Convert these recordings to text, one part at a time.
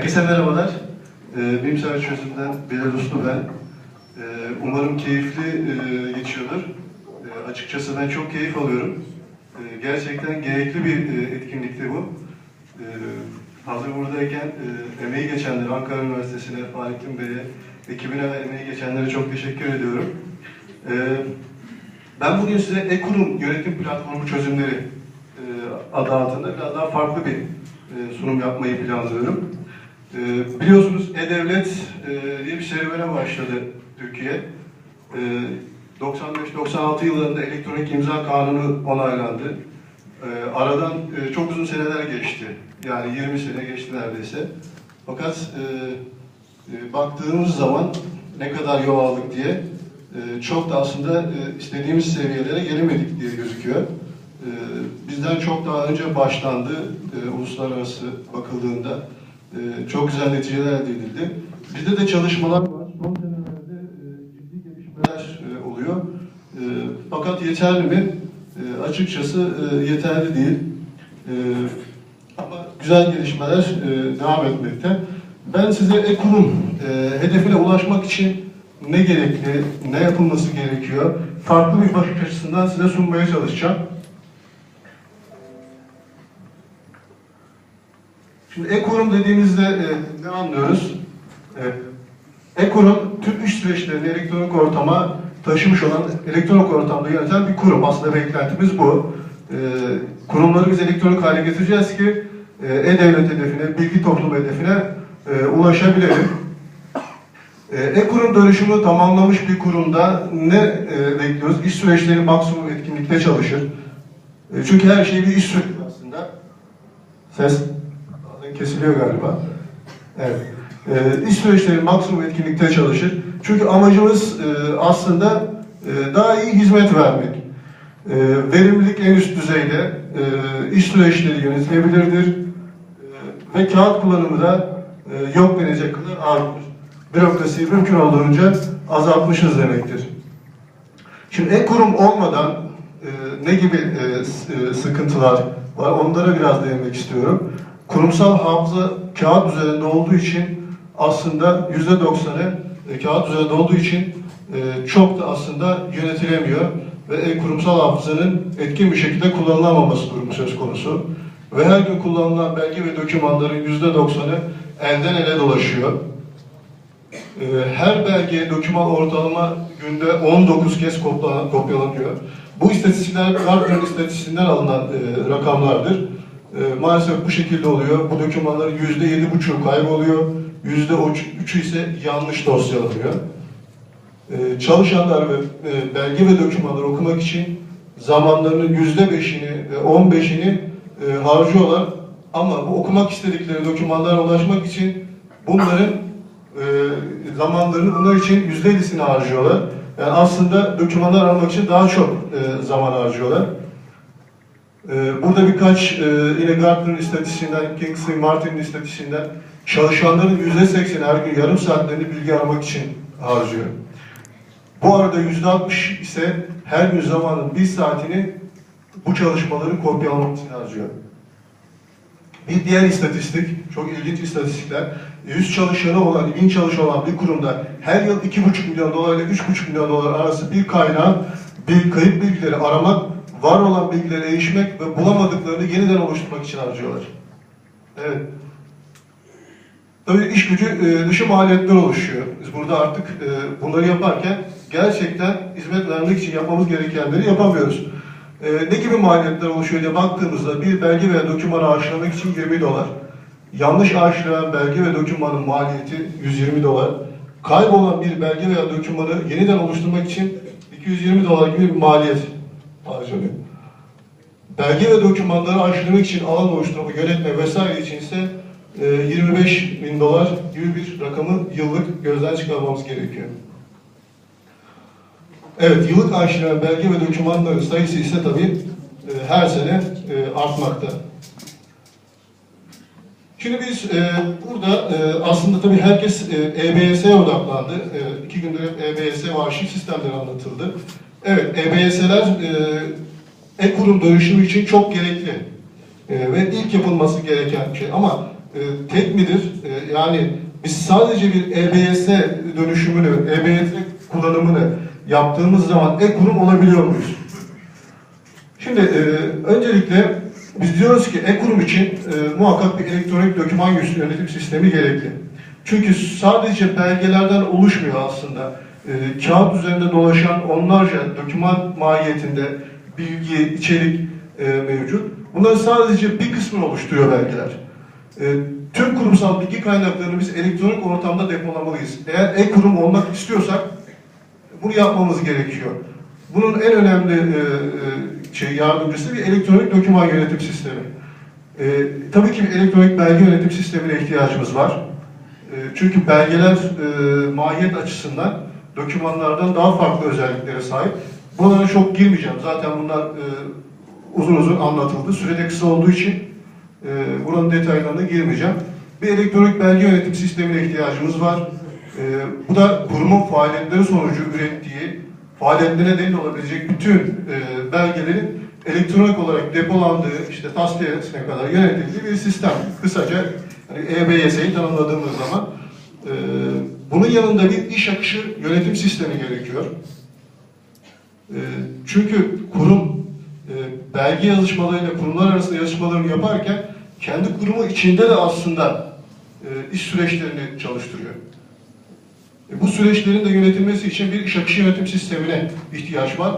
Herkese merhabalar. Ee, Bimser Çözüm'den Bilal ben. Ee, umarım keyifli e, geçiyordur. Ee, açıkçası ben çok keyif alıyorum. Ee, gerçekten gerekli bir e, etkinlikti bu. Hazır buradayken e, emeği geçenlere, Ankara Üniversitesi'ne, Fahrettin Bey'e, ekibine ve emeği geçenlere çok teşekkür ediyorum. Ben bugün size e-kurum yönetim platformu çözümleri e, adı altında biraz daha farklı bir e, sunum yapmayı planlıyorum. E, biliyorsunuz E-Devlet e, diye bir serüvene başladı Türkiye. E, 95-96 yıllarında elektronik imza kanunu onaylandı. E, aradan e, çok uzun seneler geçti. Yani 20 sene geçti neredeyse. Fakat e, e, baktığımız zaman ne kadar yol aldık diye e, çok da aslında e, istediğimiz seviyelere gelemedik diye gözüküyor. E, bizden çok daha önce başlandı e, uluslararası bakıldığında. E, çok güzel neticeler elde edildi. Bizde de çalışmalar var. Son senelerde e, ciddi gelişmeler e, oluyor. E, fakat yeterli mi? E, açıkçası e, yeterli değil. E, ama güzel gelişmeler e, devam etmekte. Ben size e-kurum e, hedefine ulaşmak için ne gerekli, ne yapılması gerekiyor, farklı bir bakış açısından size sunmaya çalışacağım. Şimdi e-kurum dediğimizde e, ne anlıyoruz? E, e-kurum tüm iş süreçlerini elektronik ortama taşımış olan, elektronik ortamda yöneten bir kurum. Aslında beklentimiz bu. E, kurumları biz elektronik hale getireceğiz ki e, e-devlet hedefine, bilgi toplumu hedefine e, ulaşabilelim. E-kurum dönüşümü tamamlamış bir kurumda ne e, bekliyoruz? İş süreçleri maksimum etkinlikte çalışır. E, çünkü her şey bir iş süreci aslında. Ses kesiliyor galiba. Evet. E, süreçleri maksimum etkinlikte çalışır. Çünkü amacımız e, aslında e, daha iyi hizmet vermek. E, verimlilik en üst düzeyde, e, iş süreçleri yönetilebilirdir. E, ve kağıt kullanımı da e, yok denecek kadar artmış bürokrasiyi mümkün olduğunca azaltmışız demektir. Şimdi e-kurum olmadan ne gibi sıkıntılar var onlara biraz değinmek istiyorum. Kurumsal hafıza kağıt üzerinde olduğu için aslında yüzde doksanı e, kağıt üzerinde olduğu için e, çok da aslında yönetilemiyor ve e-kurumsal hafızanın etkin bir şekilde kullanılamaması durumu söz konusu. Ve her gün kullanılan belge ve dokümanların yüzde doksanı elden ele dolaşıyor. Her belge, doküman ortalama günde 19 kez kopyalanıyor. Bu istatistikler Gartner'ın istatistiğinden alınan e, rakamlardır. E, maalesef bu şekilde oluyor. Bu dokümanların yüzde yedi buçuğu kayboluyor. Yüzde üçü ise yanlış dosyalanıyor. E, çalışanlar ve e, belge ve dokümanları okumak için zamanlarının yüzde beşini, on beşini e, harcıyorlar. Ama bu okumak istedikleri dokümanlara ulaşmak için bunların e, zamanlarını bunlar için yüzde ellisini harcıyorlar. Yani aslında dokümanlar almak için daha çok e, zaman harcıyorlar. E, burada birkaç e, yine Gartner'ın istatistiğinden, Kingsley Martin'in istatistiğinden çalışanların yüzde sekseni her gün yarım saatlerini bilgi aramak için harcıyor. Bu arada yüzde altmış ise her gün zamanın bir saatini bu çalışmaları kopyalamak için harcıyor. Bir diğer istatistik, çok ilginç istatistikler. 100 çalışanı olan, 1000 çalışanı olan bir kurumda her yıl 2,5 milyon dolar ile 3,5 milyon dolar arası bir kaynağı, bir kayıp bilgileri aramak, var olan bilgileri erişmek ve bulamadıklarını yeniden oluşturmak için harcıyorlar. Evet. Tabii iş gücü e, dışı maliyetler oluşuyor. Biz burada artık e, bunları yaparken gerçekten hizmet vermek için yapmamız gerekenleri yapamıyoruz. E, ne gibi maliyetler oluşuyor diye baktığımızda bir belge veya dokümanı arşivlemek için 20 dolar. Yanlış arşivlenen belge ve dokümanın maliyeti 120 dolar. Kaybolan bir belge veya dokümanı yeniden oluşturmak için 220 dolar gibi bir maliyet harcanıyor. Belge ve dokümanları arşivlemek için alan oluşturma, yönetme vesaire için ise e, 25 bin dolar gibi bir rakamı yıllık gözden çıkarmamız gerekiyor. Evet, yıllık arşivlenen belge ve dokümanların sayısı ise tabii e, her sene e, artmakta. Şimdi biz e, burada e, aslında tabii herkes e, EBS'ye odaklandı. E, iki gündür EBS ve arşiv sistemleri anlatıldı. Evet, EBS'ler e, e-kurum dönüşümü için çok gerekli. E, ve ilk yapılması gereken şey. Ama e, tek midir? E, yani biz sadece bir EBS dönüşümünü, EBS kullanımını yaptığımız zaman e-kurum olabiliyor muyuz? Şimdi e, öncelikle biz diyoruz ki e-kurum için e, muhakkak bir elektronik doküman yönetim sistemi gerekli. Çünkü sadece belgelerden oluşmuyor aslında. E, kağıt üzerinde dolaşan onlarca doküman mahiyetinde bilgi, içerik e, mevcut. Bunların sadece bir kısmını oluşturuyor belgeler. E, tüm kurumsal bilgi kaynaklarını biz elektronik ortamda depolamalıyız. Eğer e-kurum olmak istiyorsak bunu yapmamız gerekiyor. Bunun en önemli e, e, şey yardımcısı bir elektronik doküman yönetim sistemi. E, tabii ki bir elektronik belge yönetim sistemine ihtiyacımız var. E, çünkü belgeler e, mahiyet açısından dokümanlardan daha farklı özelliklere sahip. Bunlara çok girmeyeceğim. Zaten bunlar e, uzun uzun anlatıldı. Sürede kısa olduğu için e, buranın detaylarına girmeyeceğim. Bir elektronik belge yönetim sistemine ihtiyacımız var. E, bu da kurumun faaliyetleri sonucu ürettiği, faaliyetlerine delil olabilecek bütün e, belgelerin elektronik olarak depolandığı, işte tasfiyesine kadar yönetildiği bir sistem. Kısaca yani EBS'yi tanımladığımız zaman e, bunun yanında bir iş akışı yönetim sistemi gerekiyor. E, çünkü kurum e, belge yazışmalarıyla kurumlar arasında yazışmalarını yaparken kendi kurumu içinde de aslında e, iş süreçlerini çalıştırıyor. E, bu süreçlerin de yönetilmesi için bir iş akışı yönetim sistemine ihtiyaç var.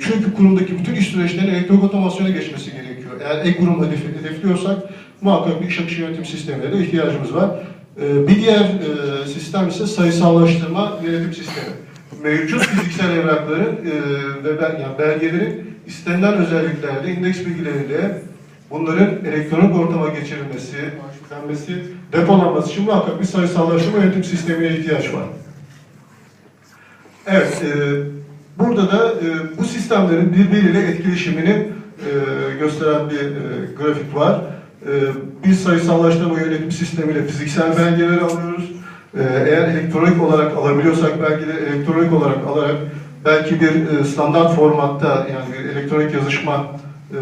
Çünkü kurumdaki bütün iş süreçlerinin elektronik otomasyona geçmesi gerekiyor. Eğer e-kurum hedefi, hedefliyorsak muhakkak bir iş akışı yönetim sistemine de ihtiyacımız var. E, bir diğer e, sistem ise sayısallaştırma yönetim sistemi. Mevcut fiziksel evrakların e, ve ben, yani belgelerin istenilen özelliklerde, indeks bilgileriyle bunların elektronik ortama geçirilmesi, arşivlenmesi, depolanması için muhakkak bir sayısallaştırma yönetim sistemine ihtiyaç var. Evet, e, burada da e, bu sistemlerin birbiriyle etkileşimini e, gösteren bir e, grafik var. E, bir sayısallaştırma yönetim sistemiyle fiziksel belgeleri alıyoruz. E, eğer elektronik olarak alabiliyorsak belgeleri elektronik olarak alarak belki bir e, standart formatta yani bir elektronik yazışma e,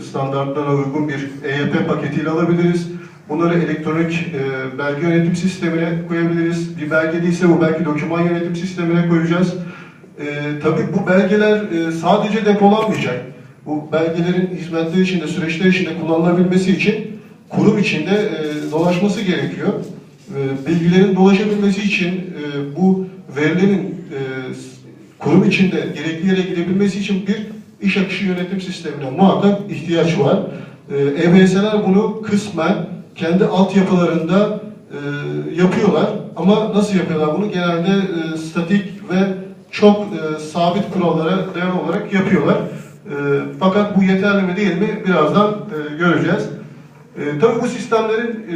standartlarına uygun bir EYP paketiyle alabiliriz. Bunları elektronik e, belge yönetim sistemine koyabiliriz. Bir belge değilse bu belki doküman yönetim sistemine koyacağız. Tabii bu belgeler sadece depolanmayacak. Bu belgelerin hizmetler içinde, süreçler içinde kullanılabilmesi için kurum içinde e, dolaşması gerekiyor. E, bilgilerin dolaşabilmesi için e, bu verilerin e, kurum içinde gerekli yere gidebilmesi için bir iş akışı yönetim sistemine muhakkak ihtiyaç var. E, EBS'ler bunu kısmen kendi altyapılarında e, yapıyorlar. Ama nasıl yapıyorlar bunu? Genelde e, statik ve çok e, sabit kurallara dayalı olarak yapıyorlar. E, fakat bu yeterli mi değil mi birazdan e, göreceğiz. E, tabii bu sistemlerin e,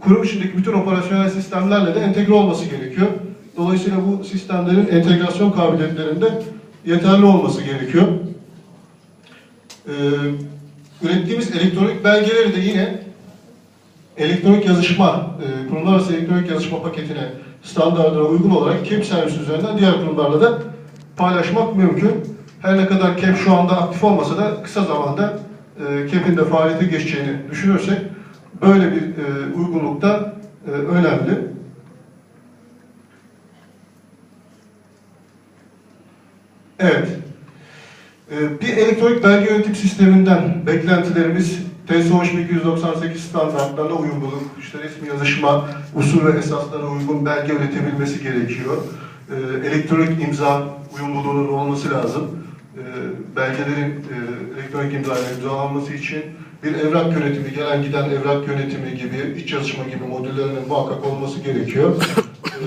kurum içindeki bütün operasyonel sistemlerle de entegre olması gerekiyor. Dolayısıyla bu sistemlerin entegrasyon kabiliyetlerinde yeterli olması gerekiyor. E, ürettiğimiz elektronik belgeleri de yine elektronik yazışma, e, kurumlar arası elektronik yazışma paketine standartlara uygun olarak KEP servisi üzerinden diğer kurumlarla da paylaşmak mümkün. Her ne kadar KEP şu anda aktif olmasa da kısa zamanda e, KEP'in de faaliyete geçeceğini düşünürsek böyle bir e, uygunluk da e, önemli. Evet. E, bir elektronik belge yönetim sisteminden beklentilerimiz TSO 298 standartlarına uyguluk, işte resmi yazışma usul ve esaslarına uygun belge üretebilmesi gerekiyor. E, elektronik imza uyumluluğunun olması lazım. E, belgelerin e, elektronik imzayla imzalanması için bir evrak yönetimi, gelen giden evrak yönetimi gibi, iç yazışma gibi modüllerinin muhakkak olması gerekiyor. E,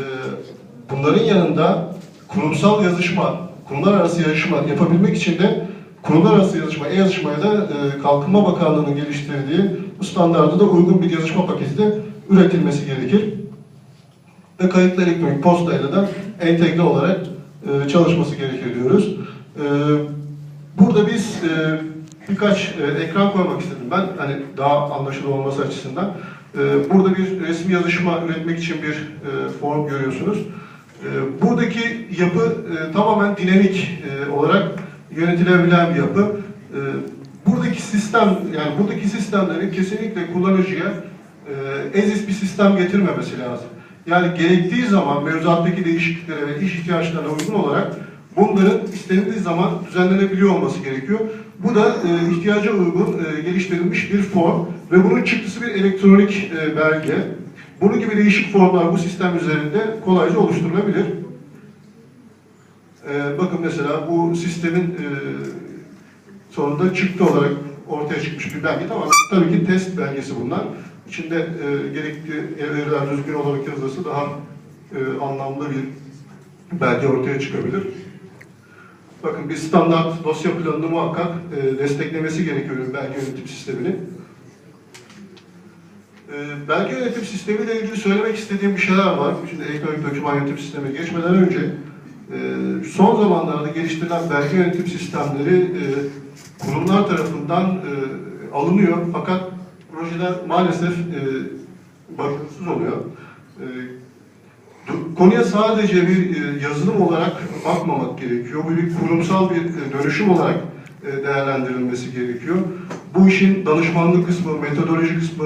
bunların yanında kurumsal yazışma, kurumlar arası yazışma yapabilmek için de kurumlar arası yazışma, e-yazışmaya da e, Kalkınma Bakanlığı'nın geliştirdiği bu standarda da uygun bir yazışma paketi de üretilmesi gerekir. Ve kayıtlı elektronik postayla da entegre olarak e, çalışması gerekir diyoruz. E, burada biz e, birkaç e, ekran koymak istedim ben, hani daha anlaşılır olması açısından. E, burada bir resmi yazışma üretmek için bir e, form görüyorsunuz. E, buradaki yapı tamamen dinamik olarak yönetilebilen bir yapı. Buradaki sistem, yani buradaki sistemleri kesinlikle kullanıcıya e, ezis bir sistem getirmemesi lazım. Yani gerektiği zaman mevzuattaki değişikliklere ve iş ihtiyaçlarına uygun olarak bunların istenildiği zaman düzenlenebiliyor olması gerekiyor. Bu da e, ihtiyaca uygun e, geliştirilmiş bir form ve bunun çıktısı bir elektronik e, belge. Bunun gibi değişik formlar bu sistem üzerinde kolayca oluşturulabilir. E, bakın mesela bu sistemin e, sonunda çıktı olarak ortaya çıkmış bir belge. Tamam, tabii ki test belgesi bunlar. İçinde e, gerekli veriler düzgün olarak yazılırsa daha e, anlamlı bir belge ortaya çıkabilir. Bakın bir standart dosya planını muhakkak e, desteklemesi gerekiyor belge yönetim sistemini. E, belge yönetim sistemiyle ilgili söylemek istediğim bir şeyler var. Şimdi elektronik doküman yönetim sistemi geçmeden önce e, son zamanlarda geliştirilen belge yönetim sistemleri e, kurumlar tarafından e, alınıyor fakat projeler maalesef e, başarısız oluyor. E, konuya sadece bir e, yazılım olarak bakmamak gerekiyor. Bu bir kurumsal bir e, dönüşüm olarak e, değerlendirilmesi gerekiyor. Bu işin danışmanlık kısmı, metodoloji kısmı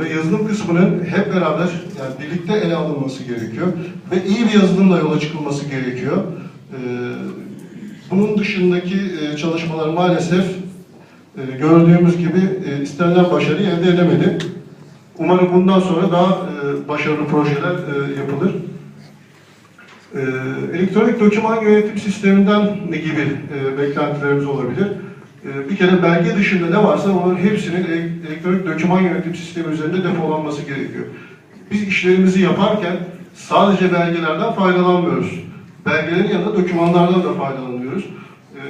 ve yazılım kısmının hep beraber yani birlikte ele alınması gerekiyor ve iyi bir yazılımla yola çıkılması gerekiyor. Bunun dışındaki çalışmalar maalesef gördüğümüz gibi istenilen başarıyı elde edemedi. Umarım bundan sonra daha e, başarılı projeler e, yapılır. E, elektronik doküman yönetim sisteminden ne gibi e, beklentilerimiz olabilir? E, bir kere belge dışında ne varsa onların hepsinin ele- elektronik doküman yönetim sistemi üzerinde depolanması gerekiyor. Biz işlerimizi yaparken sadece belgelerden faydalanmıyoruz. Belgelerin yanında dokümanlardan da faydalanıyoruz. E,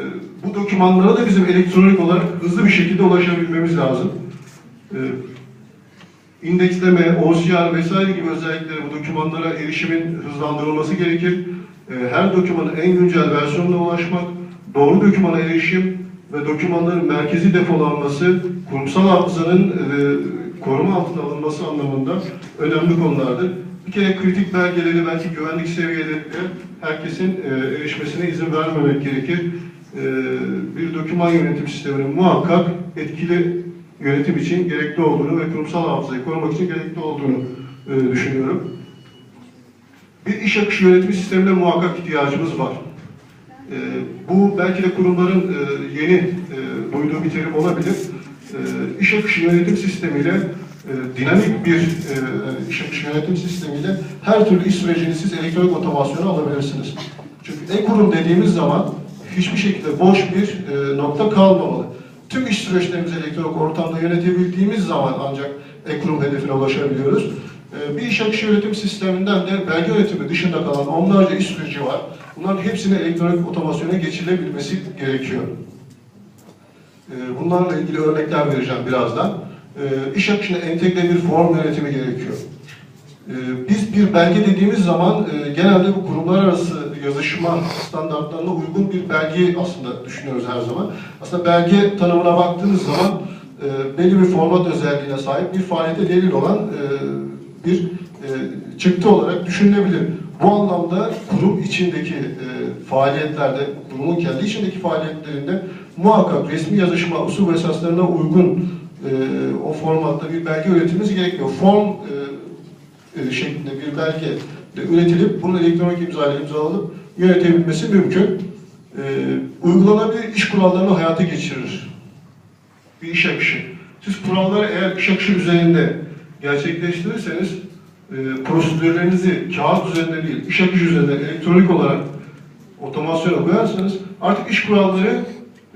bu dokümanlara da bizim elektronik olarak hızlı bir şekilde ulaşabilmemiz lazım. E, indeksleme, OCR vesaire gibi özellikleri bu dokümanlara erişimin hızlandırılması gerekir. E, Her dokümanın en güncel versiyonuna ulaşmak, doğru dokümana erişim ve dokümanların merkezi depolanması, kurumsal hafızanın e, koruma altına alınması anlamında önemli konulardır. Bir kere kritik belgeleri belki güvenlik seviyelerinde herkesin e, erişmesine izin vermemek gerekir. E, Bir doküman yönetim sisteminin muhakkak etkili yönetim için gerekli olduğunu ve kurumsal hafızayı korumak için gerekli olduğunu e, düşünüyorum. Bir iş akışı yönetimi sistemine muhakkak ihtiyacımız var. E, bu belki de kurumların e, yeni e, duyduğu bir terim olabilir. E, iş akışı yönetim sistemiyle e, dinamik bir e, iş akışı yönetim sistemiyle her türlü iş sürecini siz elektronik otomasyona alabilirsiniz. Çünkü e-kurum dediğimiz zaman hiçbir şekilde boş bir e, nokta kalmamalı. Tüm iş süreçlerimizi elektronik ortamda yönetebildiğimiz zaman ancak e-kurum hedefine ulaşabiliyoruz. E, bir iş akışı yönetim sisteminden de belge yönetimi dışında kalan onlarca iş süreci var. Bunların hepsinin elektronik otomasyona geçilebilmesi gerekiyor. E, Bunlarla ilgili örnekler vereceğim birazdan. E, İş akışına entegre bir form yönetimi gerekiyor. Biz bir belge dediğimiz zaman e, genelde bu kurumlar arası yazışma standartlarına uygun bir belge aslında düşünüyoruz her zaman. Aslında belge tanımına baktığınız zaman e, belli bir format özelliğine sahip bir faaliyete delil olan e, bir e, çıktı olarak düşünülebilir. Bu anlamda kurum içindeki e, faaliyetlerde, kurumun kendi içindeki faaliyetlerinde muhakkak resmi yazışma usul ve esaslarına uygun e, o formatta bir belge üretilmesi gerekiyor. Form e, e, şeklinde bir belge üretilip bunun elektronik imzayla imzalanıp yönetebilmesi mümkün. E, uygulanabilir iş kurallarını hayata geçirir. Bir iş akışı. Siz kuralları eğer iş akışı üzerinde gerçekleştirirseniz e, prosedürlerinizi kağıt üzerinde değil, iş akışı üzerinde elektronik olarak otomasyona koyarsanız artık iş kuralları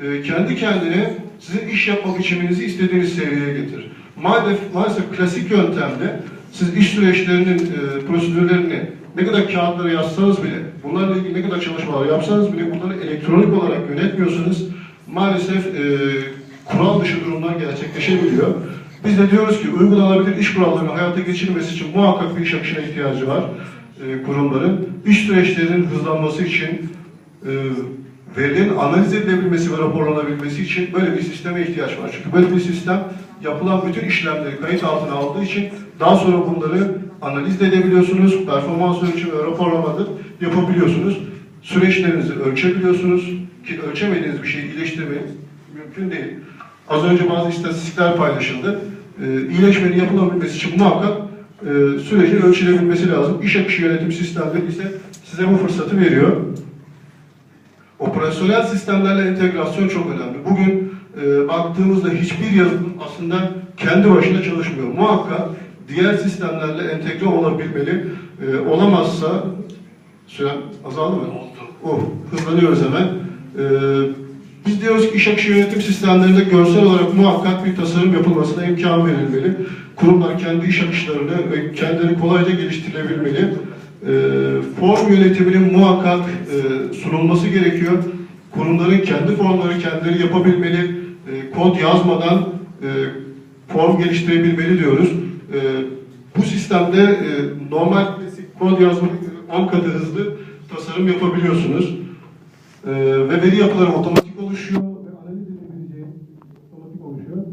e, kendi kendine sizin iş yapma biçiminizi istediğiniz seviyeye getirir. Maalesef, maalesef klasik yöntemde siz iş süreçlerinin e, prosedürlerini ne kadar kağıtlara yazsanız bile, bunlarla ilgili ne kadar çalışmalar yapsanız bile bunları elektronik olarak yönetmiyorsunuz. Maalesef e, kural dışı durumlar gerçekleşebiliyor. Biz de diyoruz ki uygulanabilir iş kurallarının hayata geçirilmesi için muhakkak bir iş akışına ihtiyacı var e, kurumların. İş süreçlerinin hızlanması için e, verilerin analiz edilebilmesi ve raporlanabilmesi için böyle bir sisteme ihtiyaç var. Çünkü böyle bir sistem yapılan bütün işlemleri kayıt altına aldığı için daha sonra bunları analiz de edebiliyorsunuz, performans ölçümü ve raporlamadır yapabiliyorsunuz. Süreçlerinizi ölçebiliyorsunuz ki ölçemediğiniz bir şeyi iyileştirmek mümkün değil. Az önce bazı istatistikler paylaşıldı. e, iyileşmenin yapılabilmesi için muhakkak e, sürecin ölçülebilmesi lazım. İş akışı yönetim sistemleri ise size bu fırsatı veriyor. Operasyonel sistemlerle entegrasyon çok önemli. Bugün e, baktığımızda hiçbir yazılım aslında kendi başına çalışmıyor. Muhakkak diğer sistemlerle entegre olabilmeli. E, olamazsa süren azaldı mı? Oh, hızlanıyoruz hemen. E, biz diyoruz ki iş akışı yönetim sistemlerinde görsel olarak muhakkak bir tasarım yapılmasına imkan verilmeli. Kurumlar kendi iş akışlarını ve kendileri kolayca geliştirilebilmeli. E, form yönetiminin muhakkak e, sunulması gerekiyor. Kurumların kendi formları kendileri yapabilmeli. E, kod yazmadan e, form geliştirebilmeli diyoruz. E, bu sistemde e, normal klasik kod yazmak 10 katı hızlı tasarım yapabiliyorsunuz. E, ve veri yapıları otomatik oluşuyor ve analiz edebileceği otomatik oluşuyor.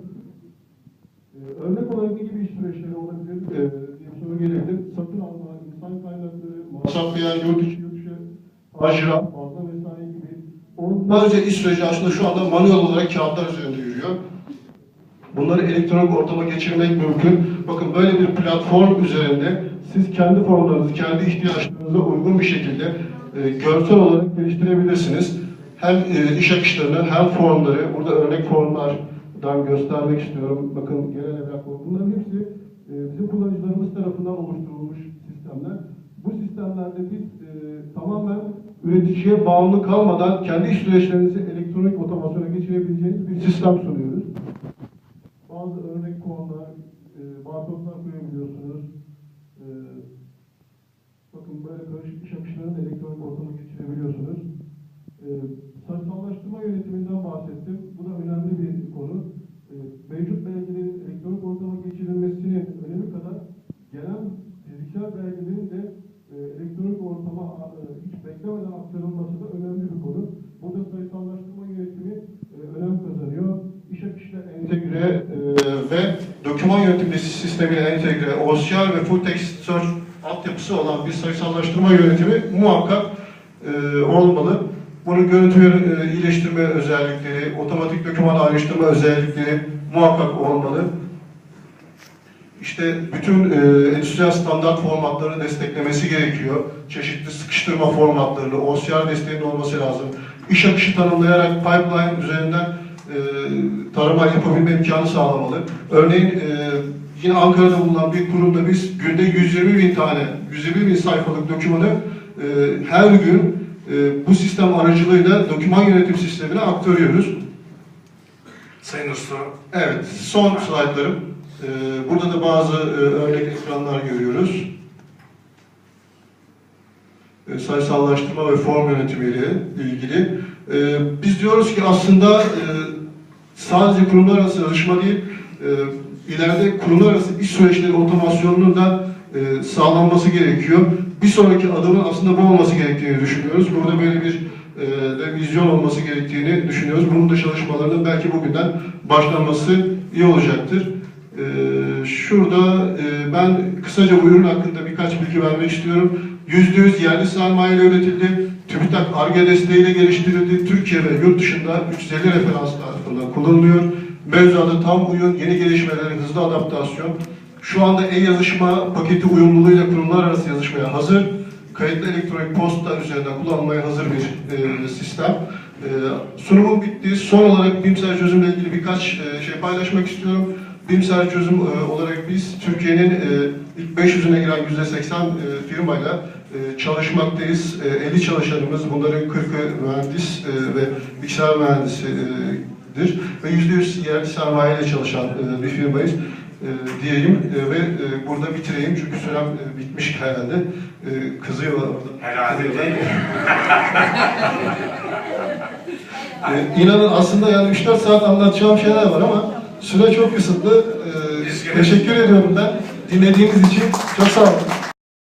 Ee, örnek olarak ne gibi iş süreçleri olabilir ee, diye soru gelebilir. Satın alma, insan kaynakları, masraflayan yurt içi yurt dışı, ajra. Onlarca iş süreci aslında şu anda manuel olarak kağıtlar üzerinde yürüyor. Bunları elektronik ortama geçirmek mümkün. Bakın böyle bir platform üzerinde siz kendi formlarınızı, kendi ihtiyaçlarınıza uygun bir şekilde e, görsel olarak geliştirebilirsiniz. Hem e, iş akışlarını hem formları, burada örnek formlardan göstermek istiyorum. Bakın gelen evrak bu. Bunların hepsi e, bizim kullanıcılarımız tarafından oluşturulmuş sistemler. Bu sistemlerde biz e, tamamen üreticiye bağımlı kalmadan kendi iş süreçlerinizi elektronik otomasyona geçirebileceğiniz bir sistem sunuyoruz. Bazı örnek konular, e, barkodlar koyabiliyorsunuz. E, bakın böyle karışık iş akışlarını elektronik ortama geçirebiliyorsunuz. E, sayısallaştırma yönetiminden bahsettim. Bu da önemli bir konu. E, mevcut belgelerin elektronik ortama geçirilmesinin önemi kadar gelen fiziksel belgelerin de e, elektronik ortama e, hiç beklemeden aktarılması da önemli bir konu. Burada sayısallaştırma yönetimi e, önem kazanıyor. İş akışına entegre e, ve doküman yönetimi sistemine entegre, OCR ve Full Text Search altyapısı olan bir sayısallaştırma yönetimi muhakkak e, olmalı. Bunun görüntü e, iyileştirme özellikleri, otomatik doküman ayrıştırma özellikleri muhakkak olmalı. İşte bütün e, endüstriyel standart formatlarını desteklemesi gerekiyor. Çeşitli sıkıştırma formatlarını, OCR desteğinin olması lazım. İş akışı tanımlayarak pipeline üzerinden e, tarama yapabilme imkanı sağlamalı. Örneğin e, yine Ankara'da bulunan bir kurumda biz günde 120 bin tane, 120 bin sayfalık dokümanı e, her gün e, bu sistem aracılığıyla doküman yönetim sistemine aktarıyoruz. Sayın Usta, Evet, son slaytlarım. Ee, burada da bazı e, örnek ekranlar görüyoruz. E, sayısallaştırma ve form yönetimiyle ilgili. E, biz diyoruz ki aslında e, sadece kurumlar arası yazışma değil, ileride kurumlar arası iş süreçleri otomasyonunun da sağlanması gerekiyor. Bir sonraki adımın aslında bu olması gerektiğini düşünüyoruz. Burada böyle bir e, vizyon olması gerektiğini düşünüyoruz. Bunun da çalışmalarının belki bugünden başlanması iyi olacaktır. E, şurada e, ben kısaca bu ürün hakkında birkaç bilgi vermek istiyorum. %100 yerli sermayeyle üretildi. TÜBİTAK ARGE desteğiyle geliştirildi. Türkiye ve yurt dışında 350 referans tarafından kullanılıyor. Mevzuata tam uyum, yeni gelişmelere hızlı adaptasyon. Şu anda e-yazışma paketi uyumluluğuyla kurumlar arası yazışmaya hazır. Kayıtlı elektronik posta üzerinden kullanılmaya hazır bir e, sistem. E, sunumum bitti. Son olarak bilimsel çözümle ilgili birkaç e, şey paylaşmak istiyorum. Bilimsel çözüm e, olarak biz Türkiye'nin e, ilk 500'üne giren %80 e, firmayla çalışmaktayız. E, 50 çalışanımız, bunların 40'ı mühendis ve bilgisayar mühendisidir. Ve %100 yerli sermayeyle çalışan bir firmayız diyeyim ve burada bitireyim çünkü sürem bitmiş herhalde. Kızıyorlar orada. herhalde Kızıyorlar. E, inanın aslında yani 3-4 saat anlatacağım şeyler var ama süre çok kısıtlı. E, Biz teşekkür ediyorum ben dinlediğiniz için. Çok sağ olun.